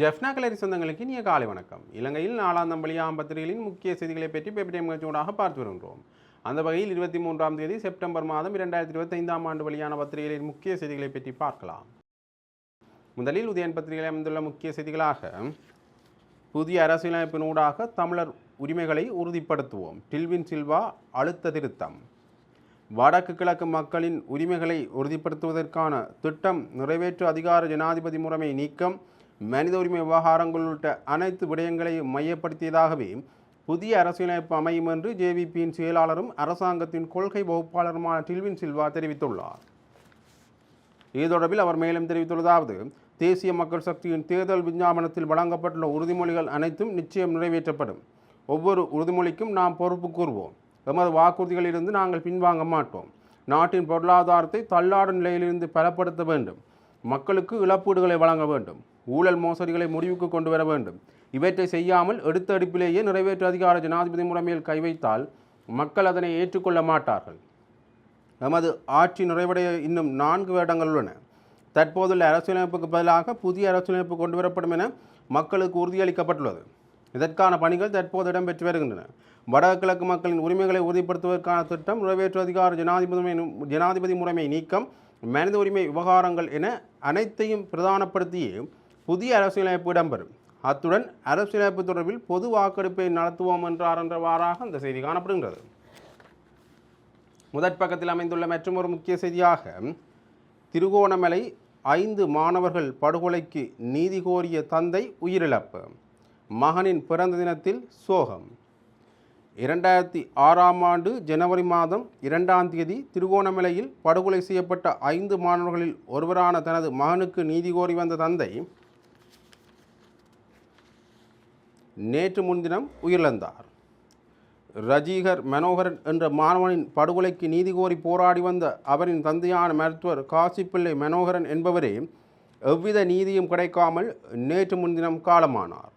ஜெஃப்னா கலரி சொந்தங்களுக்கு இனிய காலை வணக்கம். இலங்கையில் நாலாம் தம்பளியாம் பத்திரிகைகளின் முக்கிய செய்திகளை பற்றி பேப்பர் நிகழ்ச்சியூடாக பார்த்து வருகின்றோம். அந்த வகையில் இருபத்தி மூன்றாம் தேதி செப்டம்பர் மாதம் இரண்டாயிரத்தி இருபத்தைந்தாம் ஆண்டு வெளியான பத்திரிகைகளின் முக்கிய செய்திகளை பற்றி பார்க்கலாம். முதலில் உதயன் பத்திரிகை அமைந்துள்ள முக்கிய செய்திகளாக புதிய அரசியலமைப்பினூடாக தமிழர் உரிமைகளை உறுதிப்படுத்துவோம். டில்வின் சில்வா அழுத்த திருத்தம். வடக்கு கிழக்கு மக்களின் உரிமைகளை உறுதிப்படுத்துவதற்கான திட்டம் நிறைவேற்று அதிகார ஜனாதிபதி முறைமை நீக்கம். மனித உரிமை விவகாரங்கள் உள்ளிட்ட அனைத்து விடயங்களையும் மையப்படுத்தியதாகவே புதிய அரசியலமைப்பு அமையும் என்று ஜேவிபியின் செயலாளரும் அரசாங்கத்தின் கொள்கை வகுப்பாளருமான டில்வின் சில்வா தெரிவித்துள்ளார். இது தொடர்பில் அவர் மேலும் தெரிவித்துள்ளதாவது தேசிய மக்கள் சக்தியின் தேர்தல் விஞ்ஞாபனத்தில் வழங்கப்பட்டுள்ள உறுதிமொழிகள் அனைத்தும் நிச்சயம் நிறைவேற்றப்படும். ஒவ்வொரு உறுதிமொழிக்கும் நாம் பொறுப்பு கூறுவோம். எமது வாக்குறுதிகளிலிருந்து நாங்கள் பின்வாங்க மாட்டோம். நாட்டின் பொருளாதாரத்தை தள்ளாடும் நிலையிலிருந்து பலப்படுத்த வேண்டும். மக்களுக்கு இழப்பீடுகளை வழங்க வேண்டும். ஊழல் மோசடிகளை முடிவுக்கு கொண்டு வர வேண்டும். இவற்றை செய்யாமல் எடுத்த அடுப்பிலேயே நிறைவேற்று அதிகார ஜனாதிபதி முறைமையில் கை வைத்தால் மக்கள் அதனை ஏற்றுக்கொள்ள மாட்டார்கள். நமது ஆட்சி நிறைவடைய இன்னும் நான்கு வருடங்கள் உள்ளன. தற்போதுள்ள அரசியலமைப்புக்கு பதிலாக புதிய அரசியலமைப்பு கொண்டு வரப்படும் என மக்களுக்கு உறுதியளிக்கப்பட்டுள்ளது. இதற்கான பணிகள் தற்போது இடம்பெற்று வருகின்றன. வடகிழக்கு மக்களின் உரிமைகளை உறுதிப்படுத்துவதற்கான திட்டம் நிறைவேற்று அதிகார ஜனாதிபதி ஜனாதிபதி முறைமை நீக்கம் மனித உரிமை விவகாரங்கள் என அனைத்தையும் பிரதானப்படுத்தியே புதிய அரசியலமைப்பு இடம்பெறும். அத்துடன் அரசியலமைப்பு தொடர்பில் பொது வாக்கெடுப்பை நடத்துவோம் என்றார் என்றவாறாக அந்த செய்தி காணப்படுகின்றது. முதற் பக்கத்தில் அமைந்துள்ள மற்றொரு முக்கிய செய்தியாக திருகோணமலை ஐந்து மாணவர்கள் படுகொலைக்கு நீதி கோரிய தந்தை உயிரிழப்பு. மகனின் பிறந்த தினத்தில் சோகம். இரண்டாயிரத்தி ஆறாம் ஆண்டு ஜனவரி மாதம் இரண்டாம் தேதி திருகோணமலையில் படுகொலை செய்யப்பட்ட ஐந்து மாணவர்களில் ஒருவரான தனது மகனுக்கு நீதி கோரி வந்த தந்தை நேற்று முன்தினம் உயிரிழந்தார். ரஜீகர் மனோகரன் என்ற மாணவனின் படுகொலைக்கு நீதி கோரி போராடி வந்த அவரின் தந்தையான மருத்துவர் காசிப்பிள்ளை மனோகரன் என்பவரே எவ்வித நீதியும் கிடைக்காமல் நேற்று முன்தினம் காலமானார்.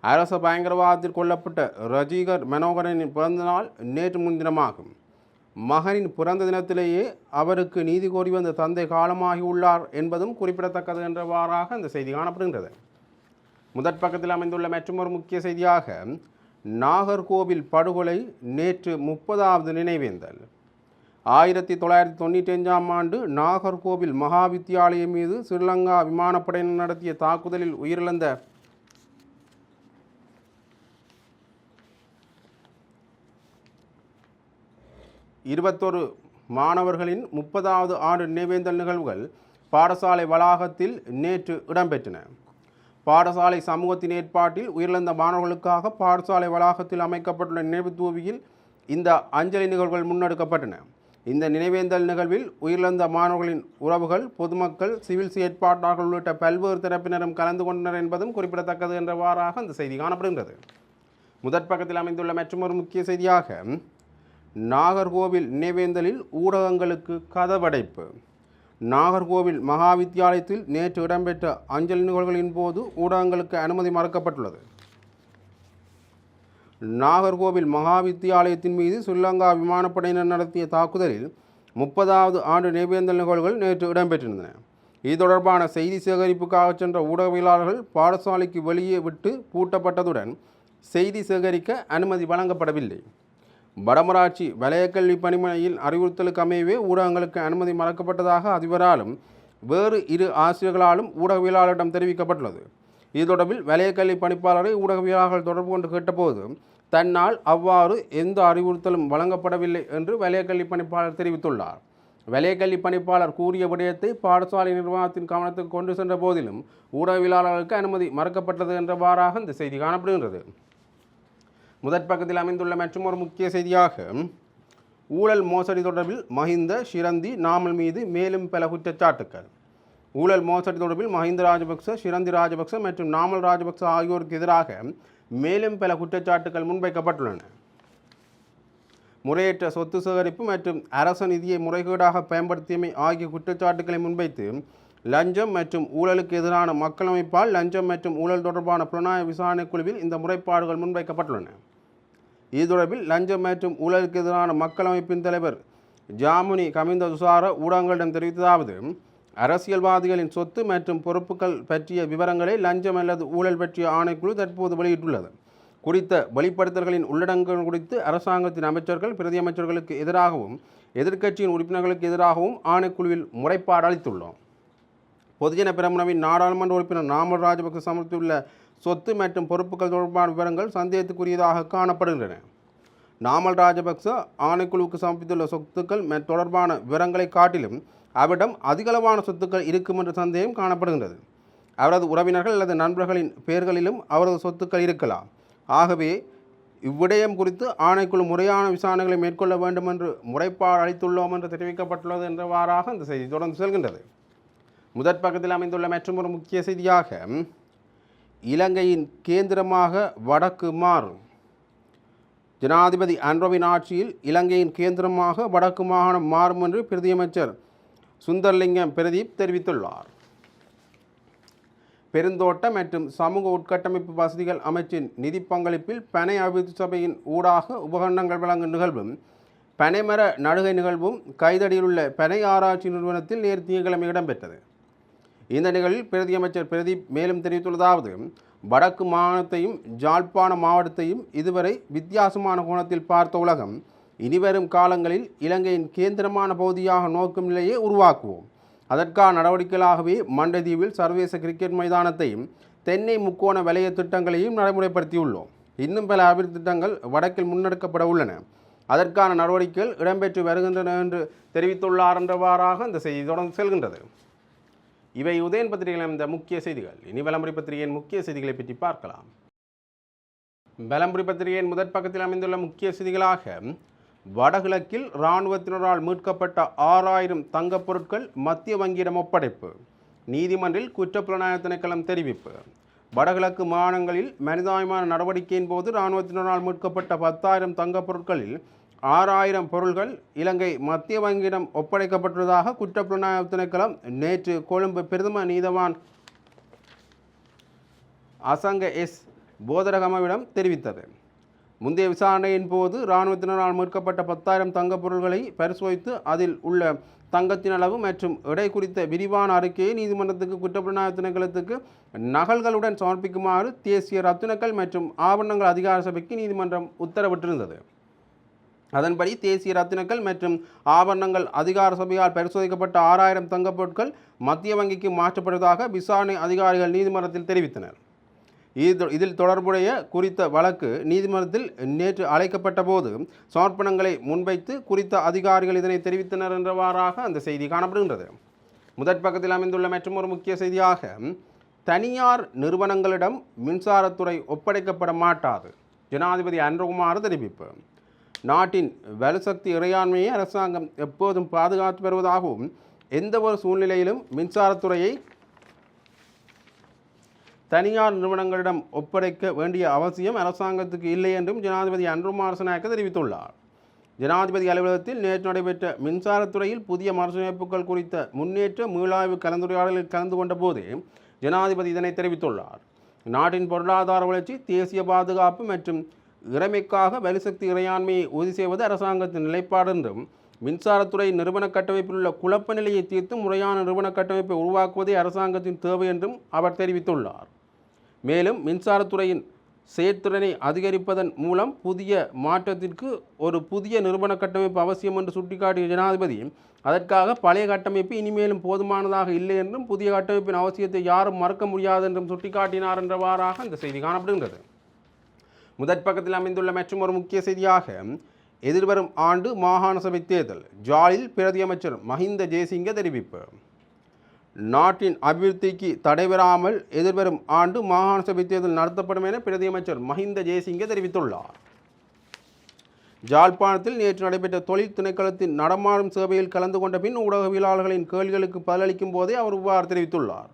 அரச பயங்கரவாதத்தில் கொல்லப்பட்ட ரஜீகர் மனோகரனின் பிறந்தநாள் நேற்று முன்தினமாகும். மகனின் பிறந்த தினத்திலேயே அவருக்கு நீதி கோரி வந்த தந்தை காலமாகி உள்ளார் என்பதும் குறிப்பிடத்தக்கது என்றவாறாக அந்த செய்தி காணப்படுகின்றது. முதற் பக்கத்தில் அமைந்துள்ள மற்றொரு முக்கிய செய்தியாக நாகர்கோவில் படுகொலை நேற்று முப்பதாவது நினைவேந்தல். ஆயிரத்தி தொள்ளாயிரத்தி தொண்ணூற்றி அஞ்சாம் ஆண்டு நாகர்கோவில் மகா வித்தியாலயம் மீது ஸ்ரீலங்கா விமானப்படையினர் நடத்திய தாக்குதலில் உயிரிழந்த இருபத்தொரு மாணவர்களின் முப்பதாவது ஆண்டு நினைவேந்தல் நிகழ்வுகள் பாடசாலை வளாகத்தில் நேற்று இடம்பெற்றன. பாடசாலை சமூகத்தின் ஏற்பாட்டில் உயிரிழந்த மாணவர்களுக்காக பாடசாலை வளாகத்தில் அமைக்கப்பட்டுள்ள நினைவு தூவியில் இந்த அஞ்சலி நிகழ்வுகள் முன்னெடுக்கப்பட்டன. இந்த நினைவேந்தல் நிகழ்வில் உயிரிழந்த மாணவர்களின் உறவுகள் பொதுமக்கள் சிவில் செயற்பாட்டாளர்கள் உள்ளிட்ட பல்வேறு தரப்பினரும் கலந்து கொண்டனர் என்பதும் குறிப்பிடத்தக்கது என்றவாறாக அந்த செய்தி காணப்படுகின்றது. முதற் பக்கத்தில் அமைந்துள்ள மற்றொரு முக்கிய செய்தியாக நாகர்கோவில் நினைவேந்தலில் ஊடகங்களுக்கு கதவடைப்பு. நாகர்கோவில் மகாவித்தியாலயத்தில் நேற்று இடம்பெற்ற அஞ்சல் நிகழ்வுகளின் போது ஊடகங்களுக்கு அனுமதி மறுக்கப்பட்டுள்ளது. நாகர்கோவில் மகாவித்தியாலயத்தின் மீது ஸ்ரீலங்கா விமானப்படையினர் நடத்திய தாக்குதலில் முப்பதாவது ஆண்டு நினைவேந்தல் நிகழ்வுகள் நேற்று இடம்பெற்றிருந்தன. இது தொடர்பான செய்தி சேகரிப்புக்காக சென்ற ஊடகவியலாளர்கள் பாடசாலைக்கு வெளியே விட்டு பூட்டப்பட்டதுடன் செய்தி சேகரிக்க அனுமதி வழங்கப்படவில்லை. வடமராட்சி வலயக்கல்வி பணிமனையில் அறிவுறுத்தலுக்கு அமையவே ஊடகங்களுக்கு அனுமதி மறக்கப்பட்டதாக அதிபராலும் வேறு இரு ஆசிரியர்களாலும் ஊடகவியலாளரிடம் தெரிவிக்கப்பட்டுள்ளது. இது தொடர்பில் வலயக்கல்வி பணிப்பாளரை ஊடகவியலாளர்கள் தொடர்பு கொண்டு கேட்டபோது தன்னால் அவ்வாறு எந்த அறிவுறுத்தலும் வழங்கப்படவில்லை என்று வலயக்கல்வி பணிப்பாளர் தெரிவித்துள்ளார். வலயக்கல்வி பணிப்பாளர் கூறிய விடயத்தை பாடசாலை நிர்வாகத்தின் கவனத்துக்கு கொண்டு சென்ற போதிலும் ஊடகவியலாளர்களுக்கு அனுமதி மறுக்கப்பட்டது என்றவாறாக இந்த செய்தி காணப்படுகின்றது. முதற் பக்கத்தில் அமைந்துள்ள மற்றொரு முக்கிய செய்தியாக ஊழல் மோசடி தொடர்பில் மஹிந்த ஷிரந்தி நாமல் மீது மேலும் பல குற்றச்சாட்டுக்கள். ஊழல் மோசடி தொடர்பில் மஹிந்த ராஜபக்ச ஷிரந்தி ராஜபக்ச மற்றும் நாமல் ராஜபக்ச ஆகியோருக்கு எதிராக மேலும் பல குற்றச்சாட்டுகள் முன்வைக்கப்பட்டுள்ளன. முறையற்ற சொத்து சேகரிப்பு மற்றும் அரச நிதியை முறைகேடாக பயன்படுத்தியமை ஆகிய குற்றச்சாட்டுகளை முன்வைத்து லஞ்சம் மற்றும் ஊழலுக்கு எதிரான மக்கள் அமைப்பால் லஞ்சம் மற்றும் ஊழல் தொடர்பான புலனாய்வு விசாரணை குழுவில் இந்த முறைப்பாடுகள் முன்வைக்கப்பட்டுள்ளன. இது தொடர்பில் லஞ்சம் மற்றும் ஊழலுக்கு எதிரான மக்கள் அமைப்பின் தலைவர் ஜாமுனி கமிந்த துசார ஊடகங்களிடம் தெரிவித்ததாவது அரசியல்வாதிகளின் சொத்து மற்றும் பொறுப்புகள் பற்றிய விவரங்களை லஞ்சம் அல்லது ஊழல் பற்றிய ஆணைக்குழு தற்போது வெளியிட்டுள்ளது. குறித்த வெளிப்படுத்தல்களின் உள்ளடக்கங்கள் குறித்து அரசாங்கத்தின் அமைச்சர்கள் பிரதி அமைச்சர்களுக்கு எதிராகவும் எதிர்க்கட்சியின் உறுப்பினர்களுக்கு எதிராகவும் ஆணைக்குழுவில் முறைப்பாடு அளித்துள்ளோம். பொதுஜன பிரமுனவின் நாடாளுமன்ற உறுப்பினர் நாமல் ராஜபக்ச சமர்ப்பித்துள்ள சொத்து மற்றும் பொறுப்புகள் தொடர்பான விவரங்கள் சந்தேகத்துக்குரியதாக காணப்படுகின்றன. நாமல் ராஜபக்ச ஆணைக்குழுவுக்கு சமர்ப்பித்துள்ள சொத்துக்கள் மெ- தொடர்பான விவரங்களை காட்டிலும் அவரிடம் அதிகளவான சொத்துக்கள் இருக்கும் என்ற சந்தேகம் காணப்படுகின்றது. அவரது உறவினர்கள் அல்லது நண்பர்களின் பெயர்களிலும் அவரது சொத்துக்கள் இருக்கலாம். ஆகவே இவ்விடயம் குறித்து ஆணைக்குழு முறையான விசாரணைகளை மேற்கொள்ள வேண்டும் என்று முறைப்பாடு அளித்துள்ளோம் என்று தெரிவிக்கப்பட்டுள்ளது என்றவாறாக இந்த செய்தி தொடர்ந்து செல்கின்றது. முதற் பக்கத்தில் அமைந்துள்ள மற்றொரு முக்கிய செய்தியாக இலங்கையின் கேந்திரமாக வடக்கு மாறும் ஜனாதிபதி அன்ரோவின் ஆட்சியில் இலங்கையின் கேந்திரமாக வடக்கு மாகாணம் மாறும் என்று பிரதியமைச்சர் சுந்தர்லிங்கம் பிரதீப் தெரிவித்துள்ளார். பெருந்தோட்ட மற்றும் சமூக உட்கட்டமைப்பு வசதிகள் அமைச்சின் நிதி பங்களிப்பில் பனை அபிவிருத்தி சபையின் ஊடாக உபகரணங்கள் வழங்கும் நிகழ்வும் பனைமர நடுகை நிகழ்வும் கைதடியில் உள்ள பனை ஆராய்ச்சி நிறுவனத்தில் நேற்று திங்கட்கிழமை இடம்பெற்றது. இந்த நிகழ்வில் பிரதியமைச்சர் பிரதீப் மேலும் தெரிவித்துள்ளதாவது வடக்கு மாகாணத்தையும் ஜாழ்ப்பாண மாவட்டத்தையும் இதுவரை வித்தியாசமான கோணத்தில் பார்த்த உலகம் இனிவரும் காலங்களில் இலங்கையின் கேந்திரமான பகுதியாக நோக்கும் நிலையை உருவாக்குவோம். அதற்கான நடவடிக்கைகளாகவே மண்டதீவில் சர்வதேச கிரிக்கெட் மைதானத்தையும் தென்னை முக்கோண வலைய திட்டங்களையும் நடைமுறைப்படுத்தியுள்ளோம். இன்னும் பல அபிவிருத்தி திட்டங்கள் வடக்கில் முன்னெடுக்கப்பட உள்ளன. அதற்கான நடவடிக்கைகள் இடம்பெற்று வருகின்றன என்று தெரிவித்துள்ளார் என்றவாறாக இந்த செய்தி தொடர்ந்து செல்கின்றது. இவை உதயன் பத்திரிகையில் முக்கிய செய்திகள். இனி வலமுறை பத்திரிகையின் முக்கிய செய்திகளை பற்றி பார்க்கலாம். பலம்புரி பத்திரிகையின் முதற் பக்கத்தில் அமைந்துள்ள முக்கிய செய்திகளாக வடகிழக்கில் இராணுவத்தினரால் மீட்கப்பட்ட ஆறாயிரம் தங்கப் பொருட்கள் மத்திய வங்கியிடம் ஒப்படைப்பு. நீதிமன்றில் குற்றப்புலனாய்வு திணைக்களம் தெரிவிப்பு. வடகிழக்கு மாநிலங்களில் மனிதாயமான நடவடிக்கையின் போது இராணுவத்தினரால் மீட்கப்பட்ட பத்தாயிரம் தங்கப் பொருட்களில் ஆறாயிரம் பொருள்கள் இலங்கை மத்திய வங்கியிடம் ஒப்படைக்கப்பட்டுள்ளதாக குற்றப்புலனாய்வு திணைக்களம் நேற்று கொழும்பு பிரதம நீதவான் அசங்க எஸ் போதரகமவிடம் தெரிவித்தது. முந்தைய விசாரணையின் போது இராணுவத்தினரால் மீட்கப்பட்ட பத்தாயிரம் தங்கப் பொருள்களை பரிசோதித்து அதில் உள்ள தங்கத்தின் அளவு மற்றும் எடை குறித்த விரிவான அறிக்கையை நீதிமன்றத்துக்கு குற்றப்புலனாய்வு திணைக்களத்துக்கு நகல்களுடன் சமர்ப்பிக்குமாறு தேசிய ரத்தினக்கள் மற்றும் ஆவணங்கள் அதிகார சபைக்கு நீதிமன்றம் உத்தரவிட்டிருந்தது. அதன்படி தேசிய ரத்தினங்கள் மற்றும் ஆபரணங்கள் அதிகார சபையால் பரிசோதிக்கப்பட்ட ஆறாயிரம் தங்கப் பொருட்கள் மத்திய வங்கிக்கு மாற்றப்படுவதாக விசாரணை அதிகாரிகள் நீதிமன்றத்தில் தெரிவித்தனர். இது இதில் தொடர்புடைய குறித்த வழக்கு நீதிமன்றத்தில் நேற்று அழைக்கப்பட்ட போது சமர்ப்பணங்களை முன்வைத்து குறித்த அதிகாரிகள் இதனை தெரிவித்தனர் என்றவாறாக அந்த செய்தி காணப்படுகின்றது. முதற் பக்கத்தில் அமைந்துள்ள ஒரு முக்கிய செய்தியாக தனியார் நிறுவனங்களிடம் மின்சாரத்துறை ஒப்படைக்கப்பட மாட்டாது. ஜனாதிபதி அன்றகுமார் தெரிவிப்பு. நாட்டின் வலுசக்தி இறையாண்மையை அரசாங்கம் எப்போதும் பாதுகாத்து வருவதாகவும் எந்த ஒரு சூழ்நிலையிலும் மின்சாரத்துறையை தனியார் நிறுவனங்களிடம் ஒப்படைக்க வேண்டிய அவசியம் அரசாங்கத்துக்கு இல்லை என்றும் ஜனாதிபதி அன்ருமார் நாயக்க தெரிவித்துள்ளார். ஜனாதிபதி அலுவலகத்தில் நேற்று நடைபெற்ற மின்சாரத்துறையில் புதிய மறுசமைப்புகள் குறித்த முன்னேற்ற மீளாய்வு கலந்துரையாடலில் கலந்து கொண்ட போதே ஜனாதிபதி இதனை தெரிவித்துள்ளார். நாட்டின் பொருளாதார வளர்ச்சி தேசிய பாதுகாப்பு மற்றும் இறைமைக்காக வலுசக்தி இறையாண்மையை உறுதி செய்வது அரசாங்கத்தின் நிலைப்பாடு என்றும் மின்சாரத்துறை நிறுவன கட்டமைப்பில் உள்ள குழப்ப நிலையை தீர்த்து முறையான நிறுவன கட்டமைப்பை உருவாக்குவதே அரசாங்கத்தின் தேவை என்றும் அவர் தெரிவித்துள்ளார். மேலும் மின்சாரத்துறையின் செயற்திறனை அதிகரிப்பதன் மூலம் புதிய மாற்றத்திற்கு ஒரு புதிய நிறுவன கட்டமைப்பு அவசியம் என்று சுட்டிக்காட்டிய ஜனாதிபதி அதற்காக பழைய கட்டமைப்பு இனிமேலும் போதுமானதாக இல்லை என்றும் புதிய கட்டமைப்பின் அவசியத்தை யாரும் மறக்க முடியாது என்றும் சுட்டிக்காட்டினார் என்றவாறாக இந்த செய்தி காணப்படுகின்றது. முதற் பக்கத்தில் அமைந்துள்ள மற்றும் ஒரு முக்கிய செய்தியாக எதிர்வரும் ஆண்டு மாகாண சபை தேர்தல் ஜாலில் பிரதியமைச்சர் மஹிந்த ஜெயசிங்க தெரிவிப்பு. நாட்டின் அபிவிருத்திக்கு தடைபெறாமல் எதிர்வரும் ஆண்டு மாகாண சபை தேர்தல் நடத்தப்படும் என பிரதியமைச்சர் மஹிந்த ஜெயசிங்க தெரிவித்துள்ளார். ஜாழ்ப்பாணத்தில் நேற்று நடைபெற்ற தொழில் திணைக்களத்தின் நடமாடும் சேவையில் கலந்து கொண்ட பின் ஊடகவியலாளர்களின் கேள்விகளுக்கு பதிலளிக்கும் போதே அவர் இவ்வாறு தெரிவித்துள்ளார்.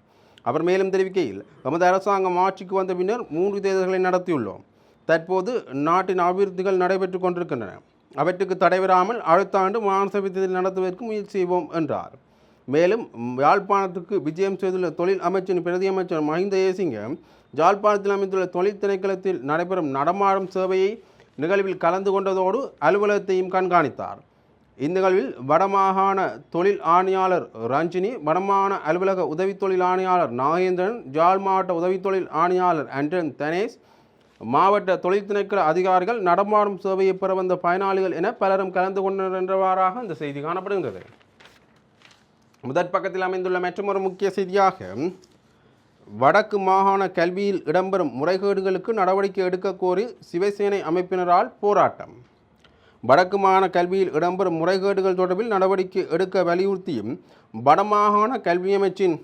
அவர் மேலும் தெரிவிக்கையில் தமது அரசாங்கம் ஆட்சிக்கு வந்த பின்னர் மூன்று தேர்தல்களை நடத்தியுள்ளோம். தற்போது நாட்டின் அபிவிருத்திகள் நடைபெற்று கொண்டிருக்கின்றன. அவற்றுக்கு தடைபெறாமல் அடுத்த ஆண்டு மாநிலசபை நடத்துவதற்கு முயற்சி செய்வோம் என்றார். மேலும் யாழ்ப்பாணத்துக்கு விஜயம் செய்துள்ள தொழில் அமைச்சின் பிரதி அமைச்சர் மஹிந்த ஏசிங்க யாழ்ப்பாணத்தில் அமைந்துள்ள தொழில் திணைக்களத்தில் நடைபெறும் நடமாடும் சேவையை நிகழ்வில் கலந்து கொண்டதோடு அலுவலகத்தையும் கண்காணித்தார். இந்த நிகழ்வில் வடமாகாண தொழில் ஆணையாளர் ரஞ்சினி வடமாகாண அலுவலக உதவி தொழில் ஆணையாளர் நாகேந்திரன் ஜாழ் மாவட்ட உதவி தொழில் ஆணையாளர் அண்டன் தனேஷ் மாவட்ட தொழில் திணைக்கள அதிகாரிகள் நடமாடும் சேவையை பெற வந்த பயனாளிகள் என பலரும் கலந்து கொண்டனர் என்றவாறாக இந்த செய்தி காணப்படுகின்றது. முதற் பக்கத்தில் அமைந்துள்ள மற்றொரு முக்கிய செய்தியாக வடக்கு மாகாண கல்வியில் இடம்பெறும் முறைகேடுகளுக்கு நடவடிக்கை எடுக்க கோரி சிவசேனை அமைப்பினரால் போராட்டம். வடக்கு மாகாண கல்வியில் இடம்பெறும் முறைகேடுகள் தொடர்பில் நடவடிக்கை எடுக்க வலியுறுத்தியும் வடமாகாண கல்வி அமைச்சின்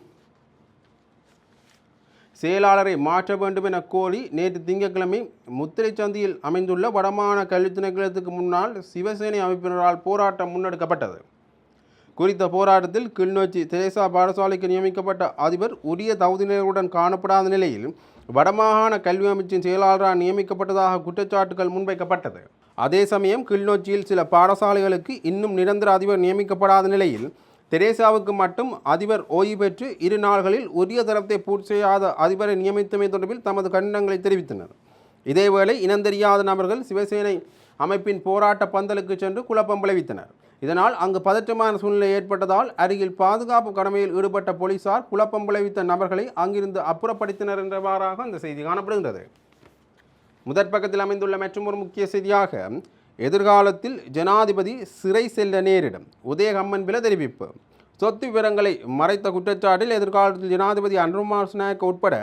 செயலாளரை மாற்ற வேண்டும் என கோரி நேற்று திங்கட்கிழமை முத்திரை சந்தியில் அமைந்துள்ள வடமான கல்வி திணைக்களத்துக்கு முன்னால் சிவசேனை அமைப்பினரால் போராட்டம் முன்னெடுக்கப்பட்டது. குறித்த போராட்டத்தில் கிளிநொச்சி தெரேசா பாடசாலைக்கு நியமிக்கப்பட்ட அதிபர் உரிய தகுதியினருடன் காணப்படாத நிலையில் வடமாகாண கல்வி அமைச்சின் செயலாளராக நியமிக்கப்பட்டதாக குற்றச்சாட்டுகள் முன்வைக்கப்பட்டது. அதே சமயம் கிளிநொச்சியில் சில பாடசாலைகளுக்கு இன்னும் நிரந்தர அதிபர் நியமிக்கப்படாத நிலையில் தெரேசாவுக்கு மட்டும் அதிபர் ஓய்வு பெற்று இரு நாள்களில் உரிய தரத்தை பூர்த்தி செய்யாத அதிபரை நியமித்தமை தொடர்பில் தமது கண்டனங்களை தெரிவித்தனர். இதேவேளை இனந்தெரியாத நபர்கள் சிவசேனை அமைப்பின் போராட்ட பந்தலுக்கு சென்று குழப்பம் விளைவித்தனர். இதனால் அங்கு பதற்றமான சூழ்நிலை ஏற்பட்டதால் அருகில் பாதுகாப்பு கடமையில் ஈடுபட்ட போலீசார் குழப்பம் விளைவித்த நபர்களை அங்கிருந்து அப்புறப்படுத்தினர் என்றவாறாக அந்த செய்தி காணப்படுகின்றது. முதற் பக்கத்தில் அமைந்துள்ள ஒரு முக்கிய செய்தியாக எதிர்காலத்தில் ஜனாதிபதி சிறை செல்ல நேரிடும். உதயகம்மன் பில தெரிவிப்பு. சொத்து விவரங்களை மறைத்த குற்றச்சாட்டில் எதிர்காலத்தில் ஜனாதிபதி அன்ருமார் உட்பட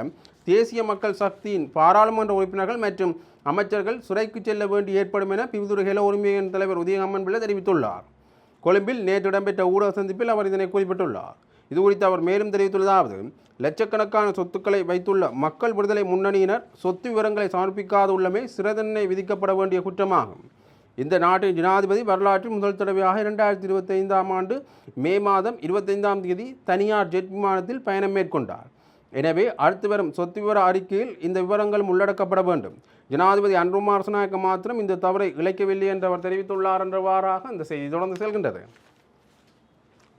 தேசிய மக்கள் சக்தியின் பாராளுமன்ற உறுப்பினர்கள் மற்றும் அமைச்சர்கள் சிறைக்கு செல்ல வேண்டி ஏற்படும் என பிவிதுரை ஹெல உரிமையின் தலைவர் உதயகம்மன் பிள்ளை தெரிவித்துள்ளார். கொழும்பில் நேற்று இடம்பெற்ற ஊடக சந்திப்பில் அவர் இதனை குறிப்பிட்டுள்ளார். இது குறித்து அவர் மேலும் தெரிவித்துள்ளதாவது லட்சக்கணக்கான சொத்துக்களை வைத்துள்ள மக்கள் விடுதலை முன்னணியினர் சொத்து விவரங்களை சமர்ப்பிக்காது உள்ளமே சிறதண்டனை விதிக்கப்பட வேண்டிய குற்றமாகும். இந்த நாட்டின் ஜனாதிபதி வரலாற்றில் முதல் தடவையாக இரண்டாயிரத்தி இருபத்தைந்தாம் ஆண்டு மே மாதம் இருபத்தைந்தாம் தேதி தனியார் ஜெட் விமானத்தில் பயணம் மேற்கொண்டார். எனவே அடுத்து வரும் சொத்து விவர அறிக்கையில் இந்த விவரங்களும் உள்ளடக்கப்பட வேண்டும். ஜனாதிபதி அன்ருமா அரசநாயக்க மாத்திரம் இந்த தவறை இழைக்கவில்லை என்று அவர் தெரிவித்துள்ளார் என்றவாறாக அந்த செய்தி தொடர்ந்து செல்கின்றது.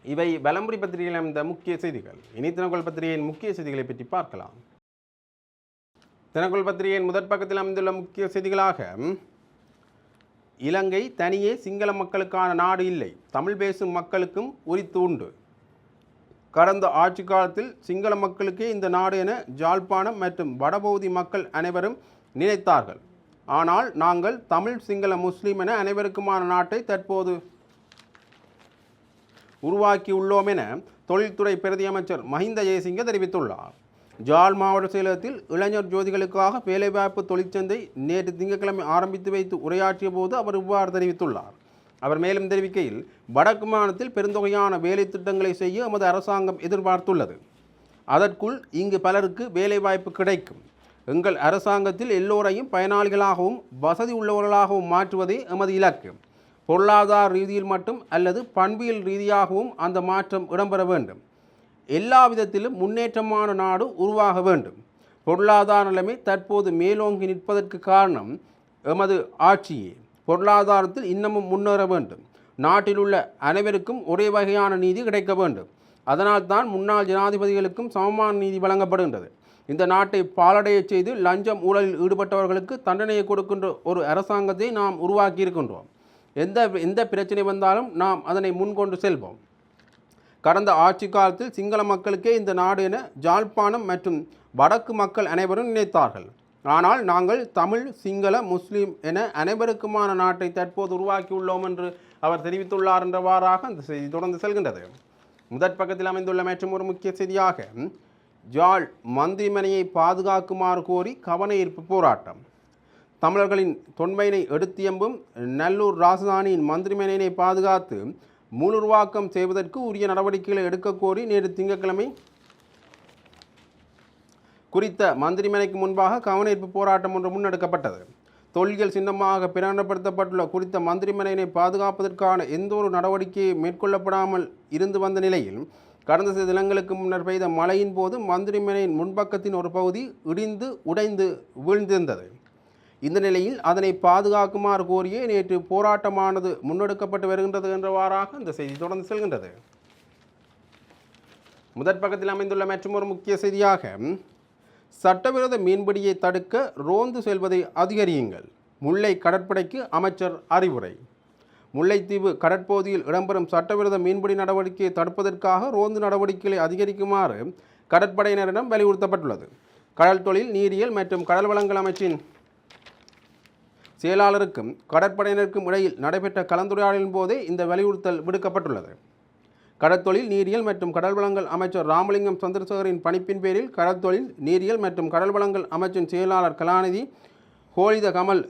இவை வலம்புரி பத்திரிகையில் அமைந்த முக்கிய செய்திகள். இனி தினக்குள் பத்திரிகையின் முக்கிய செய்திகளை பற்றி பார்க்கலாம். தினக்குள் பத்திரிகையின் முதற் பக்கத்தில் அமைந்துள்ள முக்கிய செய்திகளாக இலங்கை தனியே சிங்கள மக்களுக்கான நாடு இல்லை. தமிழ் பேசும் மக்களுக்கும் உரித்து உண்டு. கடந்த ஆட்சி காலத்தில் சிங்கள மக்களுக்கே இந்த நாடு என ஜாழ்ப்பாணம் மற்றும் வடபகுதி மக்கள் அனைவரும் நினைத்தார்கள். ஆனால் நாங்கள் தமிழ் சிங்கள முஸ்லீம் என அனைவருக்குமான நாட்டை தற்போது உருவாக்கியுள்ளோம் என தொழில்துறை பிரதியமைச்சர் மஹிந்த ஜெயசிங்க தெரிவித்துள்ளார். ஜாழ் மாவட்ட செயலகத்தில் இளைஞர் ஜோதிகளுக்காக வேலைவாய்ப்பு தொழிற்சந்தை நேற்று திங்கட்கிழமை ஆரம்பித்து வைத்து உரையாற்றிய போது அவர் இவ்வாறு தெரிவித்துள்ளார். அவர் மேலும் தெரிவிக்கையில் வடக்கு மாநிலத்தில் பெருந்தொகையான வேலை திட்டங்களை செய்ய எமது அரசாங்கம் எதிர்பார்த்துள்ளது. அதற்குள் இங்கு பலருக்கு வேலைவாய்ப்பு கிடைக்கும். எங்கள் அரசாங்கத்தில் எல்லோரையும் பயனாளிகளாகவும் வசதி உள்ளவர்களாகவும் மாற்றுவதே எமது இலக்கு. பொருளாதார ரீதியில் மட்டும் அல்லது பண்பியல் ரீதியாகவும் அந்த மாற்றம் இடம்பெற வேண்டும். எல்லா விதத்திலும் முன்னேற்றமான நாடு உருவாக வேண்டும். பொருளாதார நிலைமை தற்போது மேலோங்கி நிற்பதற்கு காரணம் எமது ஆட்சியே. பொருளாதாரத்தில் இன்னமும் முன்னேற வேண்டும். நாட்டில் உள்ள அனைவருக்கும் ஒரே வகையான நீதி கிடைக்க வேண்டும். அதனால் தான் முன்னாள் ஜனாதிபதிகளுக்கும் சமமான நீதி வழங்கப்படுகின்றது. இந்த நாட்டை பாலடைய செய்து லஞ்சம் ஊழலில் ஈடுபட்டவர்களுக்கு தண்டனையை கொடுக்கின்ற ஒரு அரசாங்கத்தை நாம் உருவாக்கி இருக்கின்றோம் எந்த எந்த பிரச்சனை வந்தாலும் நாம் அதனை முன்கொண்டு செல்வோம். கடந்த ஆட்சி காலத்தில் சிங்கள மக்களுக்கே இந்த நாடு என ஜாழ்ப்பாணம் மற்றும் வடக்கு மக்கள் அனைவரும் நினைத்தார்கள். ஆனால் நாங்கள் தமிழ் சிங்கள முஸ்லீம் என அனைவருக்குமான நாட்டை தற்போது உருவாக்கியுள்ளோம் என்று அவர் தெரிவித்துள்ளார் என்றவாறாக அந்த செய்தி தொடர்ந்து செல்கின்றது. முதற் பக்கத்தில் அமைந்துள்ள மற்றும் ஒரு முக்கிய செய்தியாக ஜாழ் மந்திரிமனையை பாதுகாக்குமாறு கோரி கவன ஈர்ப்பு போராட்டம். தமிழர்களின் தொன்மையினை எடுத்தியம்பும் நல்லூர் ராஜதானியின் மந்திரிமனையினை பாதுகாத்து மூலுருவாக்கம் செய்வதற்கு உரிய நடவடிக்கைகளை எடுக்க கோரி நேற்று திங்கட்கிழமை குறித்த மந்திரிமனைக்கு முன்பாக கவனீர்ப்பு போராட்டம் ஒன்று முன்னெடுக்கப்பட்டது. தொல்லியல் சின்னமாக பிரகடனப்படுத்தப்பட்டுள்ள குறித்த மந்திரிமனையினை பாதுகாப்பதற்கான எந்த ஒரு நடவடிக்கையை மேற்கொள்ளப்படாமல் இருந்து வந்த நிலையில் கடந்த சில தினங்களுக்கு முன்னர் பெய்த மழையின் போது மந்திரிமனையின் முன்பக்கத்தின் ஒரு பகுதி இடிந்து உடைந்து வீழ்ந்திருந்தது. இந்த நிலையில் அதனை பாதுகாக்குமாறு கோரியே நேற்று போராட்டமானது முன்னெடுக்கப்பட்டு வருகின்றது என்றவாறாக இந்த செய்தி தொடர்ந்து செல்கின்றது. முதற் பக்கத்தில் அமைந்துள்ள மற்றொரு முக்கிய செய்தியாக சட்டவிரோத மீன்பிடியை தடுக்க ரோந்து செல்வதை அதிகரியுங்கள். முல்லை கடற்படைக்கு அமைச்சர் அறிவுரை. முல்லைத்தீவு கடற்பகுதியில் இடம்பெறும் சட்டவிரோத மீன்பிடி நடவடிக்கையை தடுப்பதற்காக ரோந்து நடவடிக்கைகளை அதிகரிக்குமாறு கடற்படையினரிடம் வலியுறுத்தப்பட்டுள்ளது. கடல் தொழில் நீரியல் மற்றும் கடல் வளங்கள் அமைச்சின் செயலாளருக்கும் கடற்படையினருக்கும் இடையில் நடைபெற்ற கலந்துரையாடலின் போதே இந்த வலியுறுத்தல் விடுக்கப்பட்டுள்ளது. கடற்தொழில் நீரியல் மற்றும் கடல் வளங்கள் அமைச்சர் ராமலிங்கம் சந்திரசேகரின் பணிப்பின் பேரில் கடற்தொழில் நீரியல் மற்றும் கடல் வளங்கள் அமைச்சின் செயலாளர் கலாநிதி ஹோலித கமல்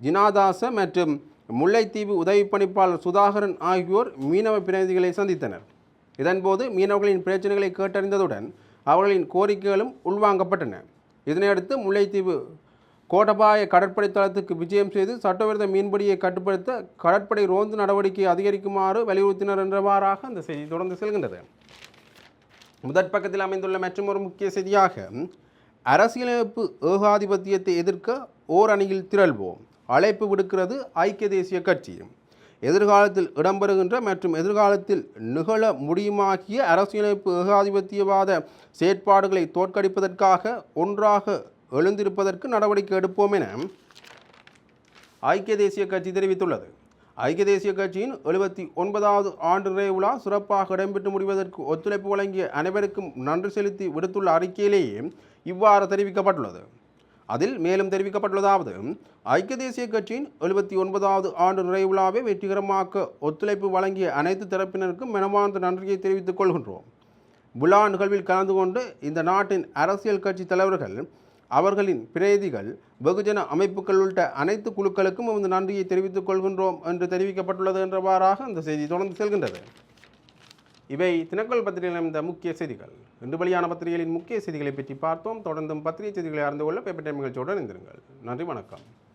ஜினாதாச மற்றும் முல்லைத்தீவு உதவி பணிப்பாளர் சுதாகரன் ஆகியோர் மீனவ பிரதிநிதிகளை சந்தித்தனர். இதன்போது மீனவர்களின் பிரச்சனைகளை கேட்டறிந்ததுடன் அவர்களின் கோரிக்கைகளும் உள்வாங்கப்பட்டன. இதனையடுத்து முல்லைத்தீவு கோட்டபாய கடற்படை தளத்துக்கு விஜயம் செய்து சட்டவிரோத மீன்பிடியை கட்டுப்படுத்த கடற்படை ரோந்து நடவடிக்கையை அதிகரிக்குமாறு வலியுறுத்தினர் என்றவாறாக அந்த செய்தி தொடர்ந்து செல்கின்றது. முதற் பக்கத்தில் அமைந்துள்ள மற்றொரு முக்கிய செய்தியாக அரசியலமைப்பு ஏகாதிபத்தியத்தை எதிர்க்க ஓர் அணியில் திரள்வோம். அழைப்பு விடுக்கிறது ஐக்கிய தேசிய கட்சி. எதிர்காலத்தில் இடம்பெறுகின்ற மற்றும் எதிர்காலத்தில் நிகழ முடியுமாகிய அரசியலமைப்பு ஏகாதிபத்தியவாத செயற்பாடுகளை தோற்கடிப்பதற்காக ஒன்றாக எழுந்திருப்பதற்கு நடவடிக்கை எடுப்போம் என ஐக்கிய தேசிய கட்சி தெரிவித்துள்ளது. ஐக்கிய தேசிய கட்சியின் எழுபத்தி ஒன்பதாவது ஆண்டு நிறைவு விழா சிறப்பாக இடம்பெற்று முடிவதற்கு ஒத்துழைப்பு வழங்கிய அனைவருக்கும் நன்றி செலுத்தி விடுத்துள்ள அறிக்கையிலேயே இவ்வாறு தெரிவிக்கப்பட்டுள்ளது. அதில் மேலும் தெரிவிக்கப்பட்டுள்ளதாவது ஐக்கிய தேசிய கட்சியின் எழுபத்தி ஒன்பதாவது ஆண்டு நிறைவு விழாவை வெற்றிகரமாக்க ஒத்துழைப்பு வழங்கிய அனைத்து தரப்பினருக்கும் மனமார்ந்த நன்றியை தெரிவித்துக் கொள்கின்றோம். விழா நிகழ்வில் கலந்து கொண்டு இந்த நாட்டின் அரசியல் கட்சி தலைவர்கள் அவர்களின் பிரதிகள் வெகுஜன அமைப்புகள் உள்ளிட்ட அனைத்து குழுக்களுக்கும் இந்த நன்றியை தெரிவித்துக் கொள்கின்றோம் என்று தெரிவிக்கப்பட்டுள்ளது என்றவாறாக அந்த செய்தி தொடர்ந்து செல்கின்றது. இவை தினக்கல் பத்திரிகையில் இந்த முக்கிய செய்திகள். இன்று வெளியான பத்திரிகைகளின் முக்கிய செய்திகளை பற்றி பார்த்தோம். தொடர்ந்தும் பத்திரிகை செய்திகளை அறிந்து கொள்ள பேப்பர் டைம் நிகழ்ச்சியுடன் இருந்திருங்கள் நன்றி வணக்கம்.